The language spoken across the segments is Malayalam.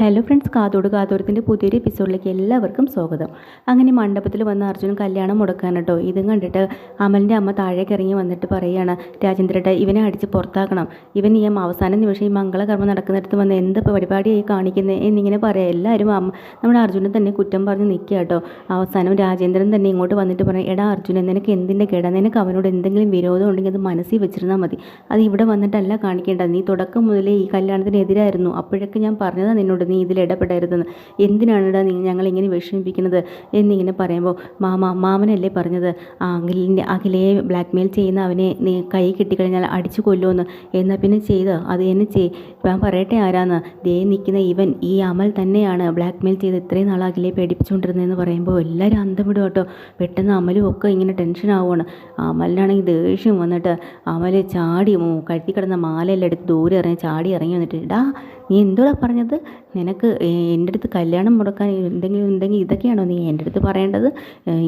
ഹലോ ഫ്രണ്ട്സ് കാതോട് കാതോരത്തിന്റെ പുതിയൊരു എപ്പിസോഡിലേക്ക് എല്ലാവർക്കും സ്വാഗതം. അങ്ങനെ മണ്ഡപത്തിൽ വന്ന അർജുൻ കല്യാണം മുടക്കാൻ കേട്ടോ. ഇതും കണ്ടിട്ട് അമലിന്റെ അമ്മ താഴേക്ക് ഇറങ്ങി വന്നിട്ട് പറയുകയാണ് രാജേന്ദ്രട്ട ഇവനെ അടിച്ച് പുറത്താക്കണം. ഇവൻ ഈ അവസാന നിമിഷം ഈ മംഗളകർമ്മം നടക്കുന്നിടത്ത് വന്ന് എന്ത് പരിപാടിയായി കാണിക്കുന്നത് എന്നിങ്ങനെ പറയാം. എല്ലാവരും അമ്മ നമ്മുടെ അർജുനൻ തന്നെ കുറ്റം പറഞ്ഞ് നിൽക്കുക കേട്ടോ. അവസാനം രാജേന്ദ്രൻ തന്നെ ഇങ്ങോട്ട് വന്നിട്ട് പറയും എടാ അർജുനൻ നിനക്ക് എന്തിന്റെ കേടാ? നിനക്ക് അവനോട് എന്തെങ്കിലും വിരോധം ഉണ്ടെങ്കിൽ അത് മനസ്സിൽ വെച്ചിരുന്നാൽ മതി. അത് ഇവിടെ വന്നിട്ടല്ല കാണിക്കേണ്ടത്. നീ തുടക്കം മുതലേ ഈ കല്യാണത്തിനെതിരായിരുന്നു. അപ്പോഴൊക്കെ ഞാൻ പറഞ്ഞതാണ് നിന്നോട്. നീ ഇതിൽ ഇടപെടരുതെന്ന്. എന്തിനാണ് നീ ഞങ്ങളിങ്ങനെ വിഷമിപ്പിക്കുന്നത്? എന്നിങ്ങനെ പറയുമ്പോൾ മാമ മാമനല്ലേ പറഞ്ഞത്? ആ അഖിലിന്റെ അഖിലയെ ബ്ലാക്ക് മെയിൽ ചെയ്യുന്ന അവനെ നീ കൈ കിട്ടിക്കഴിഞ്ഞാൽ അടിച്ചു കൊല്ലുമെന്ന് എന്നാൽ പിന്നെ ചെയ്ത്? അത് എന്നെ ചെയ്. ഞാൻ പറയട്ടെ ആരാന്ന്. ദേ നിൽക്കുന്ന ഇവൻ ഈ അമൽ തന്നെയാണ് ബ്ലാക്ക് മെയിൽ ചെയ്ത് ഇത്രയും നാൾ അഖിലയെ പേടിപ്പിച്ചുകൊണ്ടിരുന്നതെന്ന് പറയുമ്പോൾ എല്ലാവരും അന്തം വിടും കേട്ടോ. പെട്ടെന്ന് അമലും ഒക്കെ ഇങ്ങനെ ടെൻഷൻ ആവുകയാണ് അമലിനാണെങ്കിൽ ദേഷ്യം വന്നിട്ട് അമൽ ചാടി കഴുത്തി കിടന്ന മാലയെല്ലാം എടുത്ത് ദൂരെ ഇറങ്ങി ചാടി ഇറങ്ങി വന്നിട്ട് ഇടാ നീ എന്തോടാ പറഞ്ഞത്? നിനക്ക് എന്റെ അടുത്ത് കല്യാണം മുടക്കാൻ എന്തെങ്കിലും ഉണ്ടെങ്കിൽ ഇതൊക്കെയാണോ നീ എന്റെ അടുത്ത് പറയേണ്ടത്?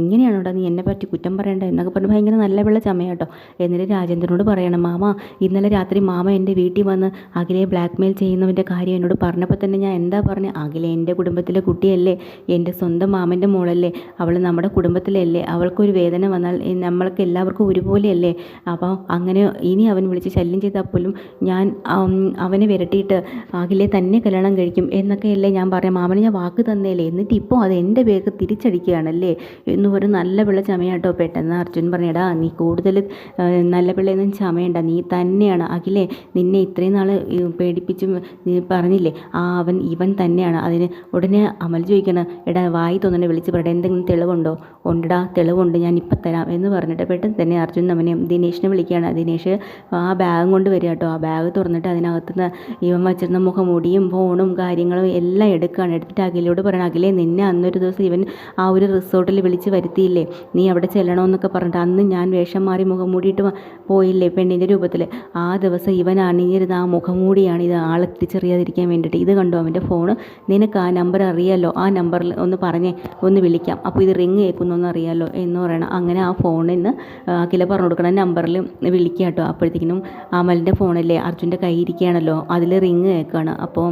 ഇങ്ങനെയാണോടാ നീ എന്നെ പറ്റി കുറ്റം പറയേണ്ടത് എന്നൊക്കെ പറഞ്ഞ് ഭയങ്കര നല്ല വെള്ള ചമയാട്ടോ എന്നിട്ട് രാജേന്ദ്രനോട് പറയണം മാമ ഇന്നലെ രാത്രി മാമ എന്റെ വീട്ടിൽ വന്ന് അഖിലെ ബ്ലാക്ക് മെയിൽ ചെയ്യുന്നവന്റെ കാര്യം എന്നോട് പറഞ്ഞപ്പോൾ തന്നെ ഞാൻ എന്താ പറഞ്ഞത് അഖിലെ എന്റെ കുടുംബത്തിലെ കുട്ടിയല്ലേ എന്റെ സ്വന്തം മാമന്റെ മോളല്ലേ അവൾ നമ്മുടെ കുടുംബത്തിലല്ലേ അവൾക്കൊരു വേദന വന്നാൽ നമ്മൾക്ക് എല്ലാവർക്കും ഒരുപോലെയല്ലേ. അപ്പോൾ അങ്ങനെ ഇനി അവൻ വിളിച്ച് ശല്യം ചെയ്താൽ പോലും ഞാൻ അവനെ വിരട്ടിയിട്ട് അഖിലെ തന്നെ കല്യാണം കഴിക്കും എന്നൊക്കെയല്ലേ ഞാൻ പറയാം മാമന് ഞാൻ വാക്ക് തന്നേലേ. എന്നിട്ട് ഇപ്പോൾ അത് എന്റെ പേർക്ക് തിരിച്ചടിക്കുകയാണല്ലേ. എന്ന് ഒരു നല്ല പിള്ള ചമയാട്ടോ പെട്ടെന്ന് അർജുൻ പറഞ്ഞടാ നീ കൂടുതൽ നല്ല പിള്ളയൊന്നും ചമയണ്ട. നീ തന്നെയാണ്. അഖിലേ നിന്നെ ഇത്രയും നാൾ പേടിപ്പിച്ചും നീ പറഞ്ഞില്ലേ? ആ അവൻ ഇവൻ തന്നെയാണ്. അതിന് ഉടനെ അമൽ ചോദിക്കണം എടാ വായി തോന്നണേ വിളിച്ച് പറയട്ടെ. എന്തെങ്കിലും തെളിവുണ്ടോ? ഉണ്ടടാ തെളിവുണ്ട്. ഞാൻ ഇപ്പം തരാം. എന്ന് പറഞ്ഞിട്ട് പെട്ടെന്ന് തന്നെ അർജുൻ അവനെ ദിനേഷിനെ വിളിക്കുകയാണ്. ദിനേഷ് ആ ബാഗും കൊണ്ട് വരിക കേട്ടോ ആ ബാഗ് തുറന്നിട്ട് അതിനകത്തുനിന്ന് ഇവൻ വച്ചിരുന്ന മുഖമുടിയും ഫോണും കാര്യങ്ങളും എല്ലാം എടുക്കുകയാണ്. എടുത്തിട്ട് അഖിലോട് പറയണം അഖിലേ നിന്നെ അന്നൊരു ദിവസം ഇവൻ ആ ഒരു റിസോർട്ടിൽ വിളിച്ച് വരുത്തിയില്ലേ? നീ അവിടെ ചെല്ലണമെന്നൊക്കെ പറഞ്ഞിട്ട് അന്ന് ഞാൻ വേഷം മാറി മുഖം മൂടിയിട്ട് പോയില്ലേ പെണ്ണിന്റെ രൂപത്തിൽ ആ ദിവസം ഇവൻ അണിഞ്ഞിരുന്ന ആ മുഖം മൂടിയാണ് ഇത് ആളെ തിരിച്ചറിയാതിരിക്കാൻ വേണ്ടിയിട്ട്. ഇത് കണ്ടു അവന്റെ ഫോണ് നിനക്ക് ആ നമ്പർ അറിയാമല്ലോ ആ നമ്പറിൽ ഒന്ന് പറഞ്ഞേ ഒന്ന് വിളിക്കാം. അപ്പോൾ ഇത് റിങ് കേൾക്കുന്നൊന്നും അറിയാമല്ലോ എന്ന് പറയണം. അങ്ങനെ ആ ഫോണിൽ നിന്ന് അഖില പറഞ്ഞു കൊടുക്കണം. നമ്പറിൽ വിളിക്കാം കേട്ടോ. അപ്പോഴത്തേക്കിനും അമലിന്റെ ഫോണല്ലേ അർജുന്റെ കൈ ഇരിക്കുകയാണല്ലോ. അതിൽ റിങ് കേൾക്കുകയാണ് അപ്പോൾ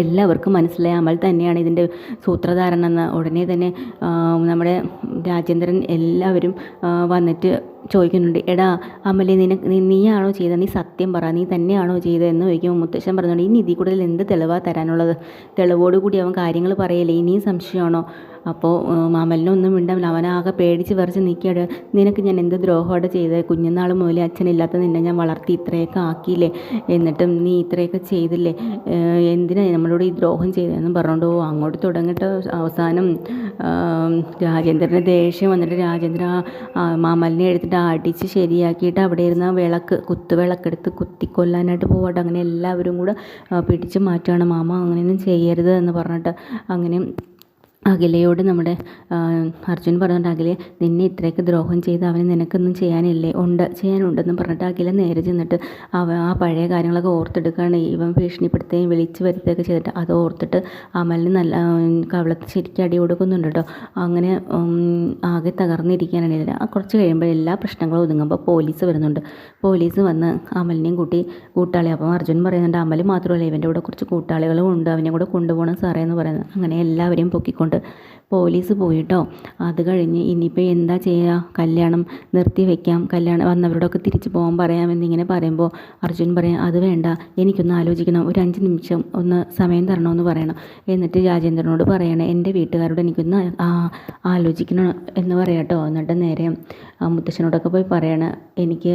എല്ലാവർക്കും മനസ്സിലായ. അമൽ തന്നെയാണ് ഇതിന്റെ സൂത്രധാരൻ എന്ന്. ഉടനെ തന്നെ നമ്മുടെ രാജേന്ദ്രൻ എല്ലാവരും വന്നിട്ട് ചോദിക്കുന്നുണ്ട് എടാ അമലി നിനക്ക് നീയാണോ ചെയ്തത്? നീ സത്യം പറ നീ തന്നെയാണോ ചെയ്തതെന്ന് ചോദിക്കുമ്പോൾ മുത്തശ്ശൻ പറഞ്ഞുകൊണ്ട് ഈ നിധി കൂടുതൽ എന്ത് തെളിവാണ് തരാനുള്ളത്? തെളിവോടുകൂടി അവൻ കാര്യങ്ങൾ പറയല്ലേ ഇനിയും സംശയമാണോ? അപ്പോൾ മാമലിനൊന്നും മിണ്ടാവില്ല അവനാകെ പേടിച്ച് വിറച്ച് നിൽക്കുകയാണ് നിനക്ക് ഞാൻ എന്ത് ദ്രോഹമാണ് ചെയ്തത് കുഞ്ഞുനാൾ മുതലേ അച്ഛനില്ലാത്ത നിന്നെ ഞാൻ വളർത്തി ഇത്രയൊക്കെ ആക്കിയില്ലേ? എന്നിട്ടും നീ ഇത്രയൊക്കെ ചെയ്തില്ലേ? എന്തിനാണ് നമ്മളോട് ഈ ദ്രോഹം ചെയ്തതെന്ന് പറഞ്ഞുകൊണ്ട് അങ്ങോട്ട് തുടങ്ങിയിട്ട് അവസാനം. രാജേന്ദ്രന്റെ ദേഷ്യം വന്നിട്ട് രാജേന്ദ്ര മാമലിനെ എടുത്തിട്ട് അടിച്ച് ശരിയാക്കിയിട്ട് അവിടെ ഇരുന്ന വിളക്ക് കുത്തുവിളക്കെടുത്ത് കുത്തിക്കൊല്ലാനായിട്ട് പോകട്ടെ അങ്ങനെ എല്ലാവരും കൂടെ പിടിച്ച് മാറ്റുകയാണ് മാമ അങ്ങനെയൊന്നും ചെയ്യരുത് എന്ന് പറഞ്ഞിട്ട് അങ്ങനെ അഖിലയോട് നമ്മുടെ അർജുൻ പറഞ്ഞിട്ട് അഖിലെ നിന്നെ ഇത്രയൊക്കെ ദ്രോഹം ചെയ്ത് അവന് നിനക്കൊന്നും ചെയ്യാനില്ലേ? ഉണ്ട് ചെയ്യാനുണ്ടെന്ന് പറഞ്ഞിട്ട് അഖില നേരെ ചെന്നിട്ട് അവ ആ പഴയ കാര്യങ്ങളൊക്കെ ഓർത്തെടുക്കുകയാണ്. ഇവൻ ഭീഷണിപ്പെടുത്തുകയും വിളിച്ച് വരുത്തുകയൊക്കെ ചെയ്തിട്ട് അത് ഓർത്തിട്ട് അമലിന് നല്ല കവളത്ത് ശരിക്കും അടി കൊടുക്കുന്നുണ്ട് കേട്ടോ. അങ്ങനെ ആകെ തകർന്നിരിക്കാനാണ് ആ കുറച്ച് കഴിയുമ്പോൾ എല്ലാ പ്രശ്നങ്ങളും ഒതുങ്ങുമ്പോൾ പോലീസ് വരുന്നുണ്ട്. പോലീസ് വന്ന് അമലിനെയും കൂട്ടി കൂട്ടാളി അപ്പം അർജുൻ പറയുന്നുണ്ട് അമൽ മാത്രമല്ല ഇവന്റെ കൂടെ കുറച്ച് കൂട്ടാളികളും ഉണ്ട് അവനെ കൂടെ കൊണ്ടുപോകണം സാറേ എന്ന് പറയുന്നത്. അങ്ങനെ എല്ലാവരെയും പൊക്കിക്കൊണ്ട് കൊണ്ട് പോലീസ് പോയിട്ടോ? അത് കഴിഞ്ഞ് ഇനിയിപ്പോൾ എന്താ ചെയ്യുക കല്യാണം നിർത്തി വെക്കാം. കല്യാണം വന്നവരോടൊക്കെ തിരിച്ചു പോകാൻ പറയാമെന്നിങ്ങനെ പറയുമ്പോൾ അർജുൻ പറയാം അത് വേണ്ട. എനിക്കൊന്ന് ആലോചിക്കണം. ഒരു അഞ്ച് നിമിഷം ഒന്ന് സമയം തരണമെന്ന് പറയണം. എന്നിട്ട് രാജേന്ദ്രനോട് പറയണം എന്റെ വീട്ടുകാരോട് എനിക്കൊന്ന് ആലോചിക്കണം എന്ന് പറയാട്ടോ. എന്നിട്ട് നേരെ മുത്തശ്ശനോടൊക്കെ പോയി പറയണം എനിക്ക്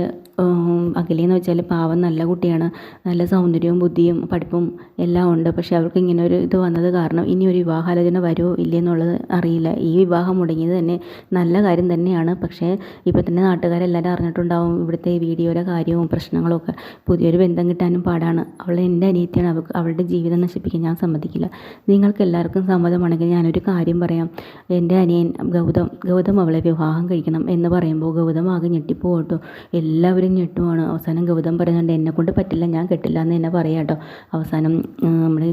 അഖിലെന്ന് വെച്ചാൽ പാവം നല്ല കുട്ടിയാണ്. നല്ല സൗന്ദര്യവും ബുദ്ധിയും പഠിപ്പും എല്ലാം ഉണ്ട്. പക്ഷേ അവർക്ക് ഇങ്ങനെ ഒരു ഇത് വന്നത് കാരണം ഇനി ഒരു വിവാഹാലോചന വരുമോ? ഇല്ലേ എന്നുള്ളത് അറിയില്ല. ഈ വിവാഹം മുടങ്ങിയത് തന്നെ നല്ല കാര്യം തന്നെയാണ്. പക്ഷേ ഇപ്പോൾ തന്നെ നാട്ടുകാരെല്ലാവരും അറിഞ്ഞിട്ടുണ്ടാവും ഇവിടുത്തെ വീഡിയോയുടെ കാര്യവും പ്രശ്നങ്ങളും ഒക്കെ. പുതിയൊരു ബന്ധം കിട്ടാനും പാടാണ്. അവൾ എന്റെ അനിയത്തിയാണ്. അവൾക്ക് അവളുടെ ജീവിതം നശിപ്പിക്കാൻ ഞാൻ സമ്മതിക്കില്ല. നിങ്ങൾക്ക് എല്ലാവർക്കും സമ്മതമാണെങ്കിൽ ഞാനൊരു കാര്യം പറയാം. എന്റെ അനിയൻ ഗൗതം ഗൗതം അവളെ വിവാഹം കഴിക്കണം എന്ന് പറയുമ്പോൾ ഗൗതം ആകെ ഞെട്ടിപ്പോകട്ടോ. എല്ലാവരും ഞെട്ടുവാണ്. അവസാനം ഗൗതം പറയുന്നുണ്ട് എന്നെ കൊണ്ട് പറ്റില്ല ഞാൻ കെട്ടില്ല എന്ന് എന്നെ പറയാം കേട്ടോ അവസാനം നമ്മുടെ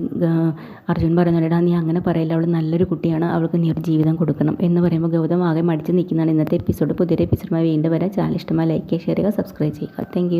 അർജുൻ പറയുന്നുണ്ട് നീ അങ്ങനെ പറയില്ല. അവൾ നല്ലൊരു കുട്ടിയാണ് അവൾക്ക് നിർജീവിതം ജീവിതം കൊടുക്കണം എന്ന് പറയുമ്പോൾ ഗൗതം ആകെ മടിച്ച് നിൽക്കുന്നതാണ് ഇന്നത്തെ എപ്പിസോഡ് പുതിയൊരു എപ്പിസോഡുമായി വീണ്ടും വരാം. ചാനൽ ഇഷ്ടമായി ലൈക്ക് ചെയ്യുക ഷെയർ ചെയ്യുക. സബ്സ്ക്രൈബ് ചെയ്യുക താങ്ക്